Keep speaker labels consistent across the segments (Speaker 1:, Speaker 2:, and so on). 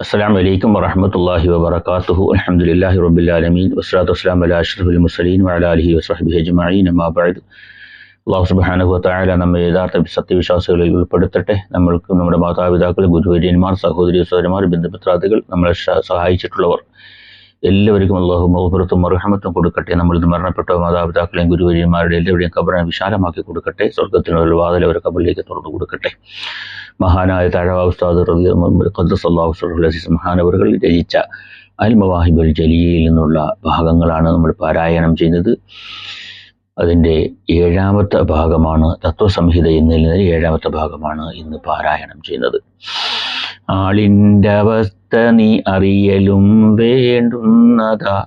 Speaker 1: അസ്സാം വലൈക്കും വറഹമത്തല്ലാഹി വബർക്കാത്തുഹു അലഹമുല്ലാഹി വസ്സലാത്തു വസ്ലാത്തു വസ്ലാം അല അഷ്റഫുൽ മുസലീൻ വല അലഹി വസ്ഹബി ഹജ്മീൻ അമ്മാബാദ് അള്ളാഹു സുബാനുഹത്തായ നമ്മെ യഥാർത്ഥ സത്യവിശ്വാസികളിൽ ഉൾപ്പെടുത്തട്ടെ. നമ്മൾക്ക് നമ്മുടെ മാതാപിതാക്കൾ ഗുരുവര്യന്മാർ സഹോദരി സഹോദരന്മാർ ബന്ധുമിത്രാദികൾ നമ്മളെ സഹായിച്ചിട്ടുള്ളവർ. എല്ലാവർക്കും അള്ളാഹു മൗഹുറത്തും മറുഹമത്തും കൊടുക്കട്ടെ. നമ്മൾ ഇത് മരണപ്പെട്ട മാതാപിതാക്കളെയും ഗുരുവര്യന്മാരുടെ എല്ലാവരുടെയും കബറിനെ വിശാലമാക്കി കൊടുക്കട്ടെ. സ്വർഗത്തിനുള്ള വാതിൽ അവരെ കബറിലേക്ക് തുറന്നു കൊടുക്കട്ടെ. മഹാനായ താഴവ ഉസ്താദ് മഹാനവറുകൾ രചിച്ച അൽ മവാഹിബുൽ ജലിയയിൽ നിന്നുള്ള ഭാഗങ്ങളാണ് നമ്മൾ പാരായണം ചെയ്യുന്നത്. അതിന്റെ ഏഴാമത്തെ ഭാഗമാണ് തത്വസംഹിത എന്നതിൽ ഏഴാമത്തെ ഭാഗമാണ് ഇന്ന് പാരായണം ചെയ്യുന്നത്. ആളിന്റെ അവസ്ഥ നീ അറിയലും വേണ്ടുന്നതാ.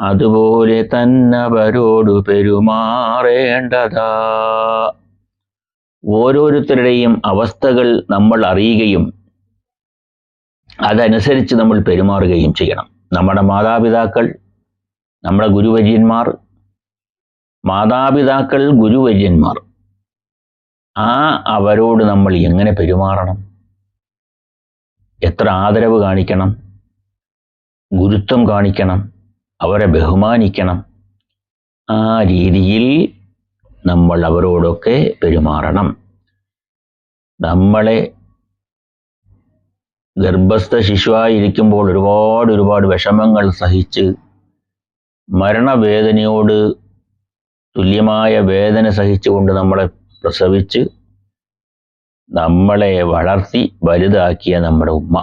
Speaker 1: അതുപോലെ തന്നവരോട് പെരുമാറേണ്ടതാ. ഓരോരുത്തരുടെയും അവസ്ഥകൾ നമ്മൾ അറിയുകയും അതനുസരിച്ച് നമ്മൾ പെരുമാറുകയും ചെയ്യണം. നമ്മുടെ മാതാപിതാക്കൾ നമ്മുടെ ഗുരുവര്യന്മാർ മാതാപിതാക്കൾ ഗുരുവര്യന്മാർ. ആ അവരോട് നമ്മൾ എങ്ങനെ പെരുമാറണം? എത്ര ആദരവ് കാണിക്കണം? ഗുരുത്വം കാണിക്കണം. അവരെ ബഹുമാനിക്കണം. ആ രീതിയിൽ നമ്മൾ അവരോടൊക്കെ പെരുമാറണം. നമ്മളെ ഗർഭസ്ഥ ശിശുവായിരിക്കുമ്പോൾ ഒരുപാട് ഒരുപാട് വിഷമങ്ങൾ സഹിച്ച് മരണവേദനയോട് തുല്യമായ വേദന സഹിച്ചുകൊണ്ട് നമ്മളെ പ്രസവിച്ച് നമ്മളെ വളർത്തി വലുതാക്കിയ നമ്മുടെ ഉമ്മ.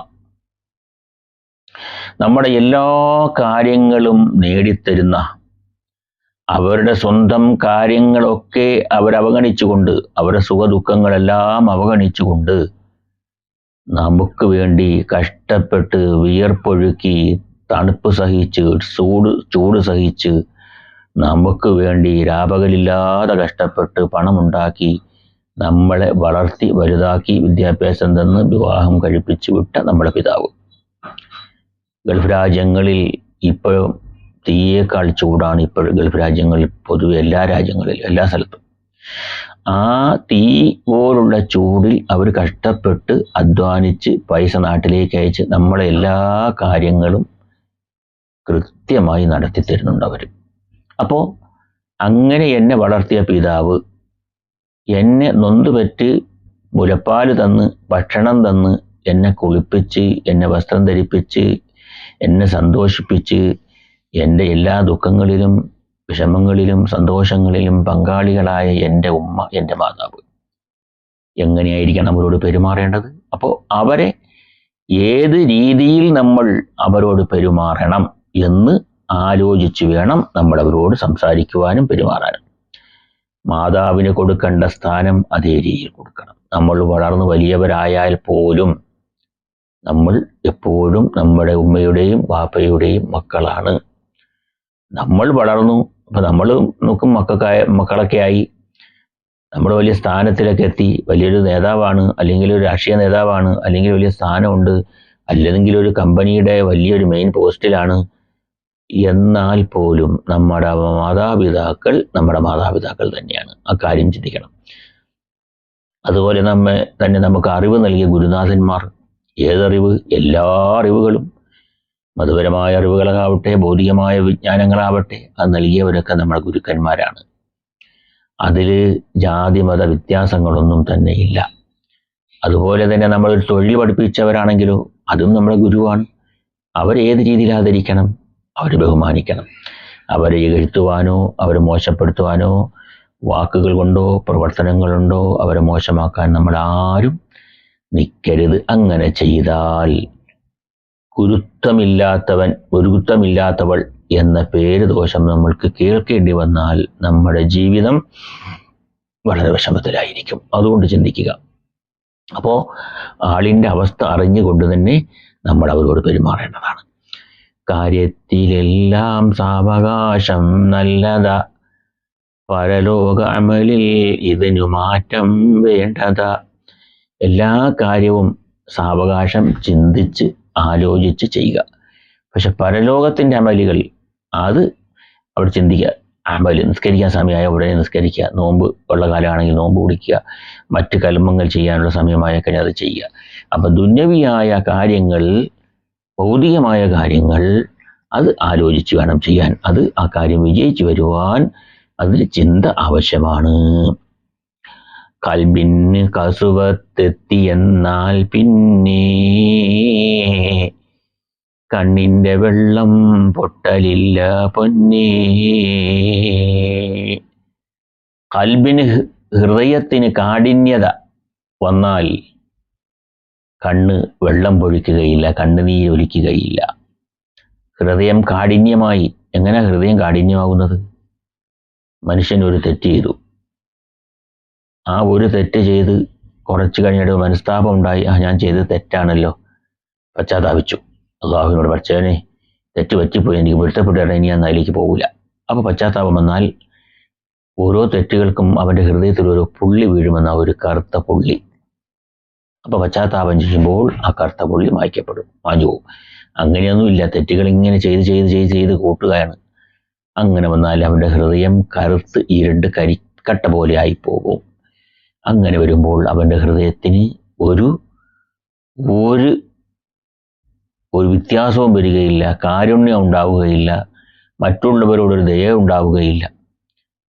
Speaker 1: നമ്മുടെ എല്ലാ കാര്യങ്ങളും നേടിത്തരുന്ന അവരുടെ സ്വന്തം കാര്യങ്ങളൊക്കെ അവരവഗണിച്ചുകൊണ്ട് അവരുടെ സുഖദുഃഖങ്ങളെല്ലാം അവഗണിച്ചുകൊണ്ട് നമുക്ക് വേണ്ടി കഷ്ടപ്പെട്ട് വിയർപ്പൊഴുക്കി തണുപ്പ് സഹിച്ച് ചൂട് ചൂട് സഹിച്ച് നമുക്ക് വേണ്ടി രാപകലില്ലാതെ കഷ്ടപ്പെട്ട് പണമുണ്ടാക്കി നമ്മളെ വളർത്തി വലുതാക്കി വിദ്യാഭ്യാസം തന്ന് വിവാഹം കഴിപ്പിച്ചു വിട്ട നമ്മുടെ പിതാവ്. ഗൾഫ് രാജ്യങ്ങളിൽ ഇപ്പോഴും തീയേക്കാൾ ചൂടാണ് ഇപ്പോൾ ഗൾഫ് രാജ്യങ്ങളിൽ പൊതുവെ എല്ലാ രാജ്യങ്ങളിലും എല്ലാ സ്ഥലത്തും. ആ തീ പോലുള്ള ചൂടിൽ അവർ കഷ്ടപ്പെട്ട് അധ്വാനിച്ച് പൈസ നാട്ടിലേക്ക് അയച്ച് നമ്മളെ എല്ലാ കാര്യങ്ങളും കൃത്യമായി നടത്തി തരുന്നുണ്ട് അവർ. അപ്പോൾ അങ്ങനെ എന്നെ വളർത്തിയ പിതാവ് എന്നെ നൊന്തുപറ്റ് മുലപ്പാൽ തന്ന് ഭക്ഷണം തന്ന് എന്നെ കുളിപ്പിച്ച് എന്നെ വസ്ത്രം ധരിപ്പിച്ച് എന്നെ സന്തോഷിപ്പിച്ച് എന്റെ എല്ലാ ദുഃഖങ്ങളിലും വിഷമങ്ങളിലും സന്തോഷങ്ങളിലും പങ്കാളികളായ എന്റെ ഉമ്മ എന്റെ മാതാവ്. എങ്ങനെയായിരിക്കണം അവരോട് പെരുമാറേണ്ടത്? അപ്പോൾ അവരെ ഏത് രീതിയിൽ നമ്മൾ അവരോട് പെരുമാറണം എന്ന് ആലോചിച്ച് വേണം നമ്മൾ അവരോട് സംസാരിക്കുവാനും പെരുമാറാനും. മാതാവിന് കൊടുക്കേണ്ട സ്ഥാനം അതേ രീതിയിൽ കൊടുക്കണം. നമ്മൾ വളർന്ന് വലിയവരായാൽ പോലും നമ്മൾ എപ്പോഴും നമ്മുടെ ഉമ്മയുടെയും വാപ്പയുടെയും മക്കളാണ്. നമ്മൾ വളർന്നു അപ്പം നമ്മൾ നോക്കും മക്കൾക്കായ മക്കളൊക്കെ ആയി. നമ്മൾ വലിയ സ്ഥാനത്തിലൊക്കെ എത്തി. വലിയൊരു നേതാവാണ് അല്ലെങ്കിൽ ഒരു രാഷ്ട്രീയ നേതാവാണ് അല്ലെങ്കിൽ വലിയ സ്ഥാനമുണ്ട് അല്ലെങ്കിൽ ഒരു കമ്പനിയുടെ വലിയൊരു മെയിൻ പോസ്റ്റിലാണ് എന്നാൽ പോലും നമ്മുടെ മാതാപിതാക്കൾ നമ്മുടെ മാതാപിതാക്കൾ തന്നെയാണ്. ആ കാര്യം ചിന്തിക്കണം. അതുപോലെ നമ്മെ തന്നെ നമുക്ക് അറിവ് നൽകിയ ഗുരുനാഥന്മാർ ഏതറിവ്? എല്ലാ അറിവുകളും. മതപരമായ അറിവുകളാവട്ടെ ഭൗതികമായ വിജ്ഞാനങ്ങളാവട്ടെ അത് നൽകിയവരൊക്കെ നമ്മുടെ ഗുരുക്കന്മാരാണ്. അതിൽ ജാതി മത വ്യത്യാസങ്ങളൊന്നും തന്നെ ഇല്ല. അതുപോലെ തന്നെ നമ്മളൊരു തൊഴിൽ പഠിപ്പിച്ചവരാണെങ്കിലോ അതും നമ്മുടെ ഗുരുവാണ്. അവരേത് രീതിയിൽ ആദരിക്കണം? അവരെ ബഹുമാനിക്കണം. അവരെ ഇകഴ്ത്തുവാനോ അവരെ മോശപ്പെടുത്തുവാനോ വാക്കുകൾ കൊണ്ടോ പ്രവർത്തനങ്ങൾ കൊണ്ടോ അവരെ മോശമാക്കാൻ നമ്മൾ ആരും നിൽക്കരുത് അങ്ങനെ ചെയ്താൽ ഗുരുത്വമില്ലാത്തവൻ ഗുരുത്വമില്ലാത്തവൾ എന്ന പേര് ദോഷം നമ്മൾക്ക് കേൾക്കേണ്ടി വന്നാൽ നമ്മുടെ ജീവിതം വളരെ വിഷമത്തിലായിരിക്കും. അതുകൊണ്ട് ചിന്തിക്കുക. അപ്പോൾ ആളിന്റെ അവസ്ഥ അറിഞ്ഞുകൊണ്ട് തന്നെ നമ്മൾ അവരോട് പെരുമാറേണ്ടതാണ്. കാര്യത്തിലെല്ലാം സാവകാശം നല്ലത. പരലോക അമലിൽ ഇതിനു മാറ്റം വേണ്ടത. എല്ലാ കാര്യവും സാവകാശം ചിന്തിച്ച് ആലോചിച്ച് ചെയ്യുക. പക്ഷെ പരലോകത്തിന്റെ അമലുകൾ അത് അവിടെ ചിന്തിക്കുക. അമൽ നിസ്കരിക്കാൻ സമയമായ ഉടനെ നിസ്കരിക്കുക. നോമ്പ് ഉള്ള കാലമാണെങ്കിൽ നോമ്പ് കുടിക്കുക. മറ്റ് കൽമങ്ങൾ ചെയ്യാനുള്ള സമയമായ കഴിഞ്ഞാൽ അത് ചെയ്യുക. അപ്പം ദുന്യവിയായ കാര്യങ്ങൾ ഭൗതികമായ കാര്യങ്ങൾ അത് ആലോചിച്ച് വേണം ചെയ്യാൻ. അത് ആ കാര്യം വിജയിച്ചു വരുവാൻ അതിന് ചിന്ത ആവശ്യമാണ്. കൽബിന് കസുവത്തെത്തിയെന്നാൽ പിന്നെ കണ്ണിന്റെ വെള്ളം പൊട്ടലില്ല പൊന്നേ. കൽബിന് ഹൃദയത്തിന് കാഠിന്യത വന്നാൽ കണ്ണ് വെള്ളം പൊഴിക്കുകയില്ല കണ്ണുനീര് ഒലിക്കുകയില്ല. ഹൃദയം കാഠിന്യമായി. എങ്ങനെ ഹൃദയം കാഠിന്യമാകുന്നത്? മനുഷ്യൻ ഒരു തെറ്റ് ചെയ്തു. ആ ഒരു തെറ്റ് ചെയ്ത് കുറച്ച് കഴിഞ്ഞിട്ട് മനസ്താപം ഉണ്ടായി. ആ ഞാൻ ചെയ്തത് തെറ്റാണല്ലോ. പശ്ചാത്താപിച്ചു. അള്ളാഹുവിനോട് പഠിച്ചവനെ തെറ്റ് പറ്റിപ്പോയി. എനിക്ക് പൊരുത്തപ്പെട്ടാൽ ഇനി ഞാൻ അതിലേക്ക് പോകില്ല അപ്പോൾ പശ്ചാത്താപം വന്നാൽ ഓരോ തെറ്റുകൾക്കും അവന്റെ ഹൃദയത്തിൽ ഒരു പുള്ളി വീഴുമെന്ന ഒരു കറുത്ത പുള്ളി. അപ്പോൾ പശ്ചാത്താപം ചെയ്യുമ്പോൾ ആ കറുത്ത പുള്ളി മായ്ക്കപ്പെടും മാഞ്ഞു പോകും. അങ്ങനെയൊന്നുമില്ല തെറ്റുകൾ ഇങ്ങനെ ചെയ്ത് ചെയ്ത് ചെയ്ത് ചെയ്ത് കൂട്ടുകയാണ്. അങ്ങനെ വന്നാൽ അവന്റെ ഹൃദയം കറുത്ത് ഇരുണ്ട് കരിക്കട്ട പോലെ ആയിപ്പോകും. അങ്ങനെ വരുമ്പോൾ അവന്റെ ഹൃദയത്തിന് ഒരു ഒരു ഒരു വ്യത്യാസവും വരികയില്ല. കാരുണ്യം ഉണ്ടാവുകയില്ല. മറ്റുള്ളവരോടൊരു ദയ ഉണ്ടാവുകയില്ല.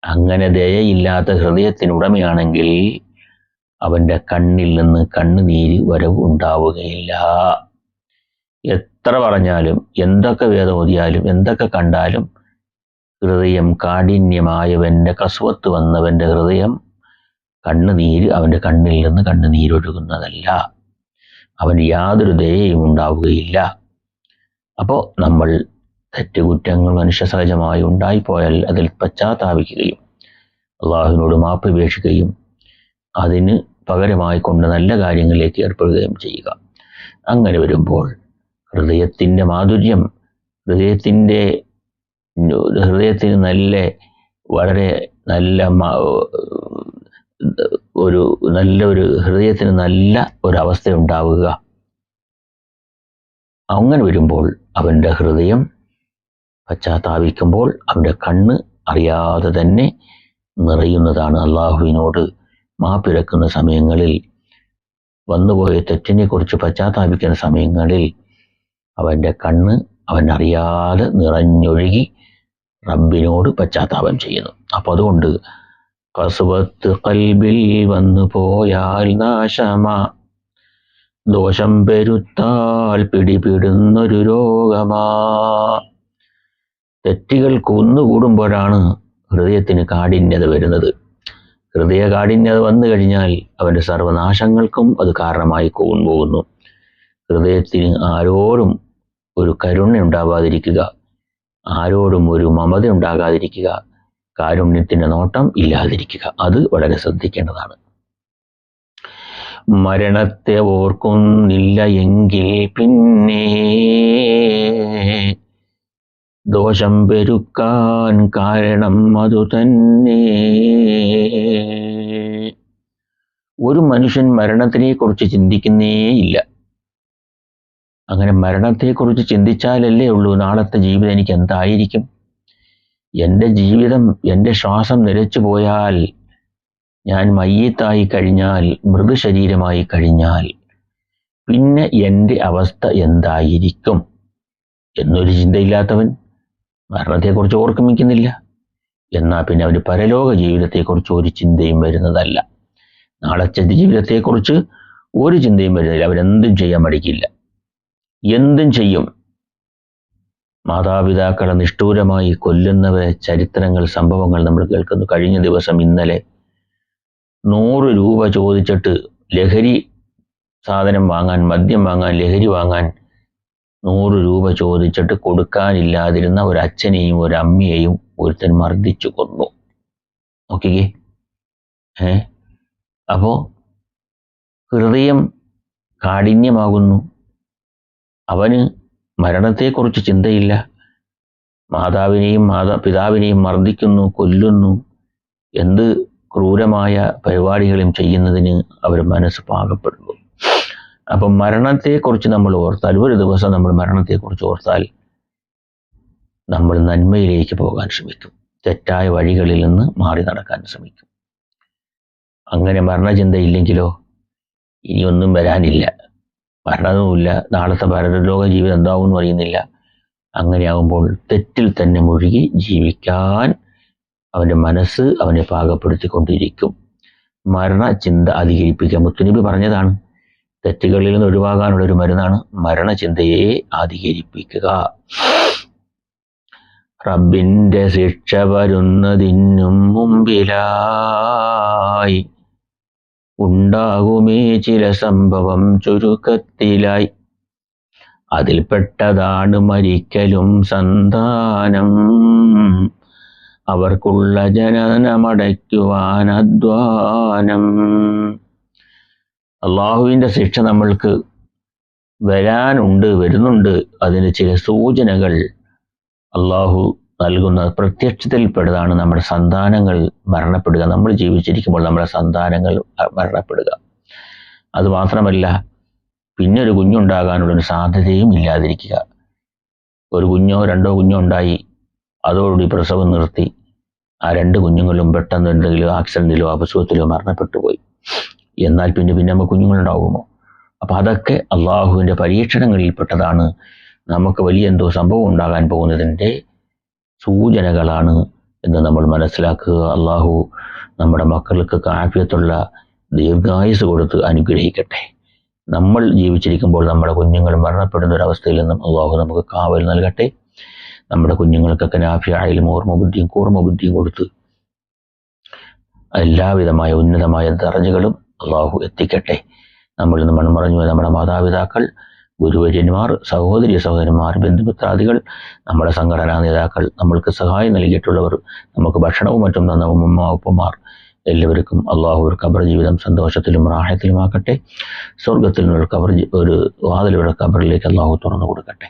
Speaker 1: അങ്ങനെ ദയയില്ലാത്ത ഹൃദയത്തിനുടമയാണെങ്കിൽ അവന്റെ കണ്ണിൽ നിന്ന് കണ്ണുനീര് വരവ് ഉണ്ടാവുകയില്ല. എത്ര പറഞ്ഞാലും എന്തൊക്കെ വേദമോതിയാലും എന്തൊക്കെ കണ്ടാലും ഹൃദയം കാഠിന്യമായവന്റെ കസുവത്ത് വന്നവന്റെ ഹൃദയം കണ്ണുനീര് അവന്റെ കണ്ണിൽ നിന്ന് കണ്ണുനീരൊഴുകുന്നതല്ല. അവന് യാതൊരു ദയയും ഉണ്ടാവുകയില്ല. അപ്പോൾ നമ്മൾ തെറ്റുകുറ്റങ്ങൾ മനുഷ്യസഹജമായി ഉണ്ടായിപ്പോയാൽ അതിൽ പശ്ചാത്താപിക്കുകയും അള്ളാഹുവിനോട് മാപ്പ് ഉപേക്ഷിക്കുകയും അതിന് പകരമായി കൊണ്ട് നല്ല കാര്യങ്ങളിലേക്ക് ഏർപ്പെടുകയും ചെയ്യുക. അങ്ങനെ വരുമ്പോൾ ഹൃദയത്തിന്റെ മാധുര്യം ഹൃദയത്തിന്റെ ഹൃദയത്തിന് നല്ല വളരെ നല്ല ഒരു നല്ല ഒരു ഹൃദയത്തിന് നല്ല ഒരവസ്ഥ ഉണ്ടാവുക. അങ്ങനെ വരുമ്പോൾ അവന്റെ ഹൃദയം പശ്ചാത്താപിക്കുമ്പോൾ അവന്റെ കണ്ണ് അറിയാതെ തന്നെ നിറയുന്നതാണ് അള്ളാഹുവിനോട് മാപ്പിരക്കുന്ന സമയങ്ങളിൽ വന്നുപോയ തെറ്റിനെ കുറിച്ച് പശ്ചാത്താപിക്കുന്ന സമയങ്ങളിൽ അവന്റെ കണ്ണ് അവൻ അറിയാതെ നിറഞ്ഞൊഴുകി റബ്ബിനോട് പശ്ചാത്താപം ചെയ്യുന്നു. അപ്പോൾ അതുകൊണ്ട് കസുവത്ത് കൽബിൽ വന്നു പോയാൽ നാശമ. ദോഷം പെരുത്താൽ പിടിപിടുന്നൊരു രോഗമാ. തെറ്റുകൾ കുന്നുകൂടുമ്പോഴാണ് ഹൃദയത്തിന് കാഠിന്യത വരുന്നത്. ഹൃദയ കാഠിന്യത വന്നു കഴിഞ്ഞാൽ അവന്റെ സർവനാശങ്ങൾക്കും അത് കാരണമായി പോകുന്നു. ഹൃദയത്തിന് ആരോടും ഒരു കരുണ ഉണ്ടാവാതിരിക്കുക ആരോടും ഒരു മമത ഉണ്ടാകാതിരിക്കുക കാരുണ്യത്തിന്റെ നോട്ടം ഇല്ലാതിരിക്കുക അത് വളരെ ശ്രദ്ധിക്കേണ്ടതാണ്. മരണത്തെ ഓർക്കുന്നില്ല എങ്കിൽ പിന്നെ ദോഷം പെരുക്കാൻ കാരണം അതു തന്നെ. ഒരു മനുഷ്യൻ മരണത്തിനെ കുറിച്ച് ചിന്തിക്കുന്നേയില്ല. അങ്ങനെ മരണത്തെക്കുറിച്ച് ചിന്തിച്ചാലല്ലേ ഉള്ളൂ നാളത്തെ ജീവിതം എനിക്ക് എന്തായിരിക്കും? എന്റെ ജീവിതം എന്റെ ശ്വാസം നിലച്ചു പോയാൽ ഞാൻ മയ്യത്തായി കഴിഞ്ഞാൽ മൃദുശരീരമായി കഴിഞ്ഞാൽ പിന്നെ എന്റെ അവസ്ഥ എന്തായിരിക്കും? എന്നൊരു ചിന്തയില്ലാത്തവൻ മരണത്തെക്കുറിച്ച് ഓർക്കുമിക്കുന്നില്ല. എന്നാൽ പിന്നെ അവന് പരലോക ജീവിതത്തെക്കുറിച്ച് ഒരു ചിന്തയും വരുന്നതല്ല. നാളത്തെ ജീവിതത്തെക്കുറിച്ച് ഒരു ചിന്തയും വരുന്നില്ല. അവരെന്തും ചെയ്യാൻ മടിക്കില്ല. എന്തും ചെയ്യും. മാതാപിതാക്കളെ നിഷ്ഠൂരമായി കൊല്ലുന്നവരെ ചരിത്രങ്ങൾ സംഭവങ്ങൾ നമ്മൾ കേൾക്കുന്നു. കഴിഞ്ഞ ദിവസം ഇന്നലെ നൂറ് രൂപ ചോദിച്ചിട്ട് ലഹരി സാധനം വാങ്ങാൻ മദ്യം വാങ്ങാൻ ലഹരി വാങ്ങാൻ നൂറ് രൂപ ചോദിച്ചിട്ട് കൊടുക്കാനില്ലാതിരുന്ന ഒരു അച്ഛനെയും ഒരു അമ്മയെയും ഒരുത്തൻ മർദ്ദിച്ചു കൊന്നു. നോക്കിക്കേ. ഏ? അപ്പോൾ ഹൃദയം കാഠിന്യമാകുന്നു. അവന് മരണത്തെക്കുറിച്ച് ചിന്തയില്ല. മാതാവിനെയും മാതാ പിതാവിനെയും മർദ്ദിക്കുന്നു കൊല്ലുന്നു. എന്ത് ക്രൂരമായ പരിപാടികളും ചെയ്യുന്നതിന് അവർ മനസ്സ് പാകപ്പെടുന്നു. അപ്പം മരണത്തെക്കുറിച്ച് നമ്മൾ ഓർത്താൽ ഒരു ദിവസം നമ്മൾ മരണത്തെക്കുറിച്ച് ഓർത്താൽ നമ്മൾ നന്മയിലേക്ക് പോകാൻ ശ്രമിക്കും. തെറ്റായ വഴികളിൽ നിന്ന് മാറി നടക്കാൻ ശ്രമിക്കും. അങ്ങനെ മരണചിന്തയില്ലെങ്കിലോ? ഇനിയൊന്നും വരാനില്ല. മരണവുമില്ല. നാളത്തെ പരലോക ജീവിതം എന്താവും എന്ന് അറിയുന്നില്ല. അങ്ങനെയാകുമ്പോൾ തെറ്റിൽ തന്നെ മുഴുകി ജീവിക്കാൻ അവന്റെ മനസ്സ് അവനെ പാകപ്പെടുത്തിക്കൊണ്ടിരിക്കും. മരണചിന്ത അധികരിപ്പിക്കാൻ മുത്തുനബി പറഞ്ഞതാണ്. തെറ്റുകളിൽ നിന്ന് ഒഴിവാകാനുള്ള ഒരു മരുന്നാണ് മരണചിന്തയെ അധികരിപ്പിക്കുക റബ്ബിന്റെ ശിക്ഷ വരുന്നതിനും മുമ്പിലായി ഉണ്ടാകുമേ ചില സംഭവം ചുരുക്കത്തിലായി. അതിൽപ്പെട്ടതാണ് മരിക്കലും സന്താനം. അവർക്കുള്ള ജനനമടയ്ക്കുവാൻ അധ്വാനം. അള്ളാഹുവിന്റെ ശിക്ഷ നമ്മൾക്ക് വരാനുണ്ട് വരുന്നുണ്ട്. അതിന് ചില സൂചനകൾ അള്ളാഹു നൽകുന്ന പ്രത്യക്ഷത്തിൽപ്പെടുന്നതാണ് നമ്മുടെ സന്താനങ്ങൾ മരണപ്പെടുക. നമ്മൾ ജീവിച്ചിരിക്കുമ്പോൾ നമ്മുടെ സന്താനങ്ങൾ മരണപ്പെടുക. അതുമാത്രമല്ല പിന്നെ ഒരു കുഞ്ഞുണ്ടാകാനുള്ളൊരു സാധ്യതയും ഇല്ലാതിരിക്കുക. ഒരു കുഞ്ഞോ രണ്ടോ കുഞ്ഞോ ഉണ്ടായി അതോടുകൂടി പ്രസവം നിർത്തി ആ രണ്ട് കുഞ്ഞുങ്ങളും പെട്ടെന്ന് എന്തെങ്കിലും ആക്സിഡന്റിലോ അപസുഖത്തിലോ മരണപ്പെട്ടു പോയി എന്നാൽ പിന്നെ പിന്നെ നമുക്ക് കുഞ്ഞുങ്ങളുണ്ടാകുമോ അപ്പോൾ അതൊക്കെ അള്ളാഹുവിന്റെ പരീക്ഷണങ്ങളിൽപ്പെട്ടതാണ് നമുക്ക് വലിയ എന്തോ സംഭവം ഉണ്ടാകാൻ പോകുന്നതിന്റെ സൂചനകളാണ് എന്ന് നമ്മൾ മനസ്സിലാക്കുക. അള്ളാഹു നമ്മുടെ മക്കൾക്ക് കാഫ്യത്തുള്ള ദീർഘായുസ് കൊടുത്ത് അനുഗ്രഹിക്കട്ടെ. നമ്മൾ ജീവിച്ചിരിക്കുമ്പോൾ നമ്മുടെ കുഞ്ഞുങ്ങൾ മരണപ്പെടുന്ന ഒരവസ്ഥയിൽ നിന്നും അള്ളാഹു നമുക്ക് കാവൽ നൽകട്ടെ. നമ്മുടെ കുഞ്ഞുങ്ങൾക്കൊക്കെ നാഫിയായാലും കൂർമ്മ ബുദ്ധിയും കൊടുത്ത് എല്ലാവിധമായ ഉന്നതമായ ദറജകളും അള്ളാഹു എത്തിക്കട്ടെ. നമ്മളിൽ നിന്ന് മൺമറഞ്ഞു നമ്മുടെ മാതാപിതാക്കൾ ഗുരുവര്യന്മാർ സഹോദരി സഹോദരന്മാർ ബന്ധുമിത്രാദികൾ നമ്മുടെ സംഘടനാ നേതാക്കൾ നമ്മൾക്ക് സഹായം നൽകിയിട്ടുള്ളവർ നമുക്ക് ഭക്ഷണവും മറ്റും തന്ന ഉമ്മ ഉപ്പമാർ എല്ലാവർക്കും അള്ളാഹു ഒരു കബർ ജീവിതം സന്തോഷത്തിലും റാഹത്തിലുമാക്കട്ടെ. സ്വർഗത്തിൽ നിന്നൊരു കബർ ഒരു വാതിലൊരു കബറിലേക്ക് അള്ളാഹു തുറന്നു കൊടുക്കട്ടെ.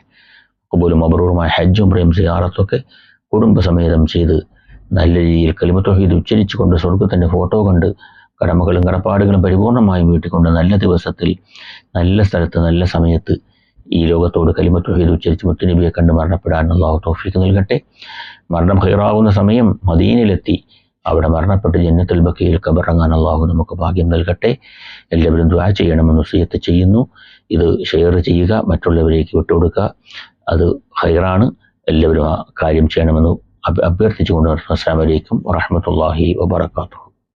Speaker 1: കബൂലും അബറൂറുമായ ഹജ്ജും പ്രേം സിയാറത്തൊക്കെ കുടുംബസമേതം ചെയ്ത് നല്ല രീതിയിൽ കലിമത്തൊഹീദ് ഉച്ചരിച്ചുകൊണ്ട് സ്വർഗത്തിന്റെ ഫോട്ടോ കണ്ട് കടമകളും കടപ്പാടുകളും പരിപൂർണമായും വീട്ടിക്കൊണ്ട് നല്ല ദിവസത്തിൽ നല്ല സ്ഥലത്ത് നല്ല സമയത്ത് ഈ ലോകത്തോട് കലിമത്തുഹീദ് ഉച്ചരിച്ച് മുത്തുനബിയെ കണ്ട് മരണപ്പെടാൻ അള്ളാഹു തോഫിക്ക് നൽകട്ടെ. മരണം ഹൈറാവുന്ന സമയം മദീനിലെത്തി അവിടെ മരണപ്പെട്ട് ജന്നത്തുൽ ബക്കയിൽ കബറങ്ങാൻ അള്ളാഹു നമുക്ക് ഭാഗ്യം നൽകട്ടെ. എല്ലാവരും ദ്വാ ചെയ്യണമെന്ന് സുയത്ത് ചെയ്യുന്നു. ഇത് ഷെയർ ചെയ്യുക മറ്റുള്ളവരേക്ക് വിട്ടുകൊടുക്കുക. അത് ഹൈറാണ്. എല്ലാവരും ആ കാര്യം ചെയ്യണമെന്ന് അഭ്യർത്ഥിച്ചുകൊണ്ട് അസ്സാം വലൈക്കും വറഹമത്തല്ലാഹി വബർക്കാത്തു